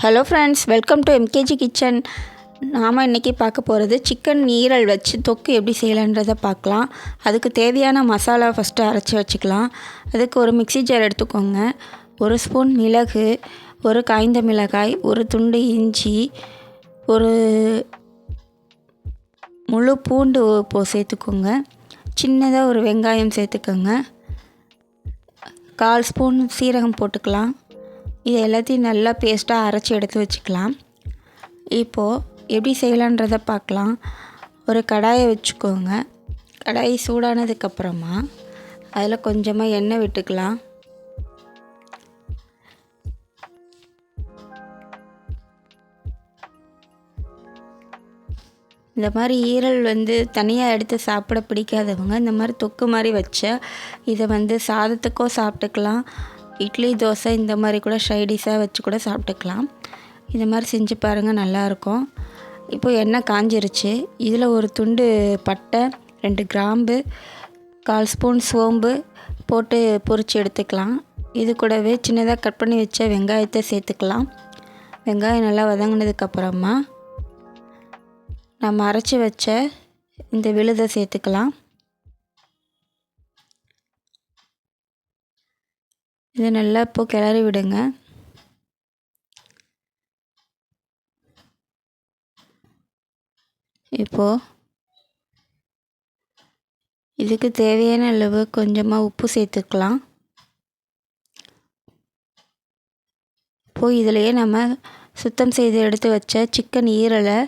Hello friends welcome to MKG kitchen நாம் இன்றைக்கி பார்க்க போகிறது சிக்கன் ஈரல் வச்சு தொக்கு எப்படி செய்யலான்றதை பார்க்கலாம். அதுக்கு தேவையான மசாலா ஃபஸ்ட்டு அரைச்சி வச்சுக்கலாம். அதுக்கு ஒரு மிக்ஸி ஜார் எடுத்துக்கோங்க. ஒரு ஸ்பூன் மிளகு ஒரு காய்ந்த மிளகாய் ஒரு துண்டு இஞ்சி ஒரு முழு பூண்டு போ சேர்த்துக்கோங்க. சின்னதாக ஒரு வெங்காயம் சேர்த்துக்கோங்க. கால் ஸ்பூன் சீரகம் போட்டுக்கலாம். இது எல்லாத்தையும் நல்லா பேஸ்ட்டாக அரைச்சி எடுத்து வச்சுக்கலாம். இப்போது எப்படி செய்யலான்றதை பார்க்கலாம். ஒரு கடாயை வச்சுக்கோங்க. கடாய் சூடானதுக்கப்புறமா அதில் கொஞ்சமாக எண்ணெய் விட்டுக்கலாம். இந்த மாதிரி ஈரல் வந்து தனியாக எடுத்து சாப்பிட பிடிக்காதவங்க இந்த மாதிரி தொக்கு மாதிரி வச்ச இதை வந்து சாதத்துக்கோ சாப்பிட்டுக்கலாம். இட்லி தோசை இந்த மாதிரி கூட ஷைடிஷாக வச்சு கூட சாப்பிட்டுக்கலாம். இந்த மாதிரி செஞ்சு பாருங்கள் நல்லாயிருக்கும் இப்போ எண்ணெய் காஞ்சிருச்சு. இதில் ஒரு துண்டு பட்டை ரெண்டு கிராம்பு கால் ஸ்பூன் சோம்பு போட்டு பொரித்து எடுத்துக்கலாம். இது கூடவே சின்னதாக கட் பண்ணி வச்ச வெங்காயத்தை சேர்த்துக்கலாம். வெங்காயம் நல்லா வதங்கினதுக்கப்புறமா நம்ம அரைச்சி வச்ச இந்த விழுதை சேர்த்துக்கலாம். இதை நல்லா இப்போது கிளறி விடுங்க. இப்போது இதுக்கு தேவையான அளவு கொஞ்சமாக உப்பு சேர்த்துக்கலாம். இப்போது இதிலையே நம்ம சுத்தம் செய்து எடுத்து வச்ச சிக்கன் ஈரலை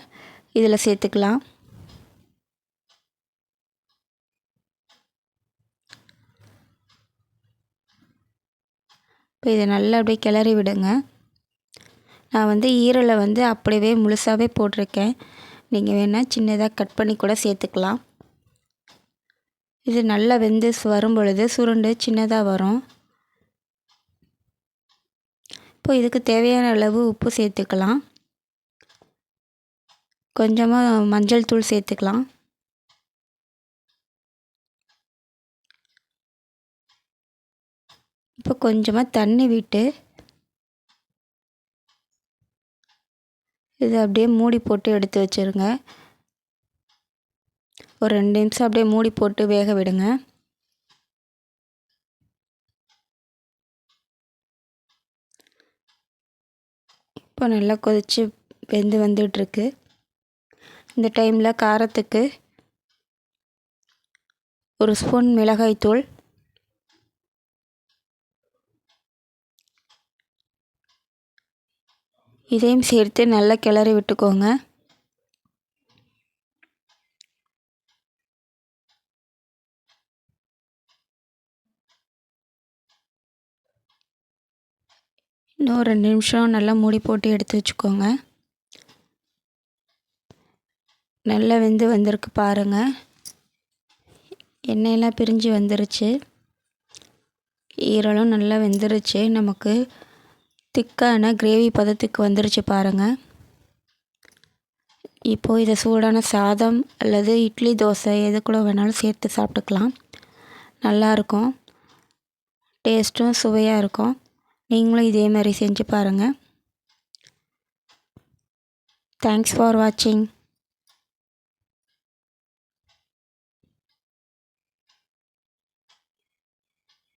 இதில் சேர்த்துக்கலாம். இப்போ இதை நல்லா அப்படியே கிளறி விடுங்க. நான் வந்து ஈரலை வந்து அப்படியே முழுசாகவே போட்டிருக்கேன். நீங்கள் வேணால் சின்னதாக கட் பண்ணி கூட சேர்த்துக்கலாம். இது நல்லா வெந்து வரும் பொழுது சுருண்டு சின்னதாக வரும். இப்போ இதுக்கு தேவையான அளவு உப்பு சேர்த்துக்கலாம். கொஞ்சமாக மஞ்சள் தூள் சேர்த்துக்கலாம். இப்போ கொஞ்சமாக தண்ணி விட்டு இது அப்படியே மூடி போட்டு எடுத்து வச்சுருங்க. ஒரு ரெண்டு நிமிஷம் அப்படியே மூடி போட்டு வேக விடுங்க. இப்போ நல்லா கொதித்து வெந்து வந்துட்டுருக்கு. இந்த டைமில் காரத்துக்கு ஒரு ஸ்பூன் மிளகாய்த்தூள் இதையும் சேர்த்து நல்லா கிளறி விட்டுக்கோங்க. இன்னும் ரெண்டு நிமிஷம் நல்லா மூடி போட்டு எடுத்து வச்சுக்கோங்க. நல்லா வெந்து வந்திருக்கு பாருங்கள் எண்ணெயெல்லாம் பிரிஞ்சு வந்துருச்சு. ஈரலும் நல்லா வெந்துருச்சு. நமக்கு திக்கான கிரேவி பதத்துக்கு வந்துருச்சு பாருங்கள் இப்போது இதை சூடான சாதம் அல்லது இட்லி தோசை எது கூட வேணாலும் சேர்த்து சாப்பிட்டுக்கலாம். நல்லாயிருக்கும் டேஸ்ட்டும் சுவையாக இருக்கும். நீங்களும் இதே மாதிரி செஞ்சு பாருங்கள் தேங்க்ஸ் ஃபார் வாட்சிங்